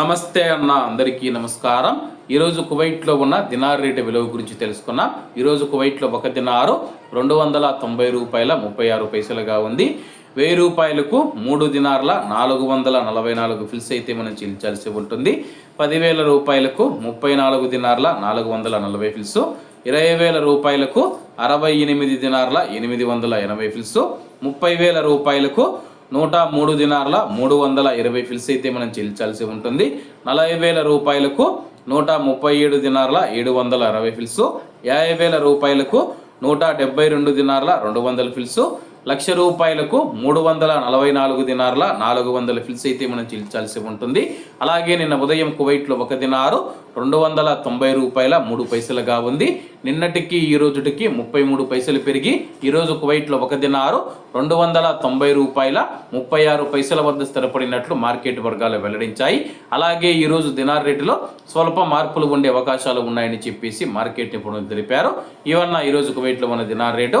నమస్తే అన్న అందరికీ నమస్కారం. ఈరోజు కువైట్లో ఉన్న దినార్ రేటు విలువ గురించి తెలుసుకున్నాం. ఈరోజు కువైట్లో ఒక దినారు రెండు వందల తొంభై రూపాయల ముప్పై ఆరు పైసలుగా ఉంది. వెయ్యి రూపాయలకు మూడు దినార్ల నాలుగు వందల నలభై నాలుగు ఫిల్స్ అయితే మనం చెల్లించాల్సి ఉంటుంది. పదివేల రూపాయలకు ముప్పై నాలుగు దినార్ల నాలుగు వందల నలభై ఫిల్స్. ఇరవై వేల రూపాయలకు అరవై ఎనిమిది దినార్ల ఎనిమిది వందల ఎనభై ఫిల్స్. ముప్పై వేల రూపాయలకు నూట మూడు దినార్ల మూడు వందల ఇరవై ఫిల్స్ అయితే మనం చెల్లించాల్సి ఉంటుంది. నలభై వేల రూపాయలకు నూట ముప్పై ఏడు దినార్ల ఏడు వందల అరవై ఫిల్స్. యాభై వేల రూపాయలకు నూట డెబ్బై రెండు దినార్ల రెండు వందల ఫిల్సు. లక్ష రూపాయలకు మూడు వందల నలభై నాలుగు దినార్ల నాలుగు వందల ఫిల్స్ అయితే మనం చెల్లించాల్సి ఉంటుంది. అలాగే నిన్న ఉదయం కువైట్లో ఒక దినారు రెండు వందల తొంభై రూపాయల మూడు పైసలుగా ఉంది. నిన్నటికి ఈ రోజుటికి ముప్పై మూడు పైసలు పెరిగి ఈరోజు కువైట్లో ఒక దినారు రెండు వందల తొంభై రూపాయల ముప్పై ఆరు పైసల వద్ద స్థిరపడినట్లు మార్కెట్ వర్గాలు వెల్లడించాయి. అలాగే ఈరోజు దినార్ రేటులో స్వల్ప మార్పులు ఉండే అవకాశాలు ఉన్నాయని చెప్పేసి మార్కెట్ నిపుణులు తెలిపారు. ఇవన్న ఈరోజు కువైట్లో ఉన్న దినార్ రేటు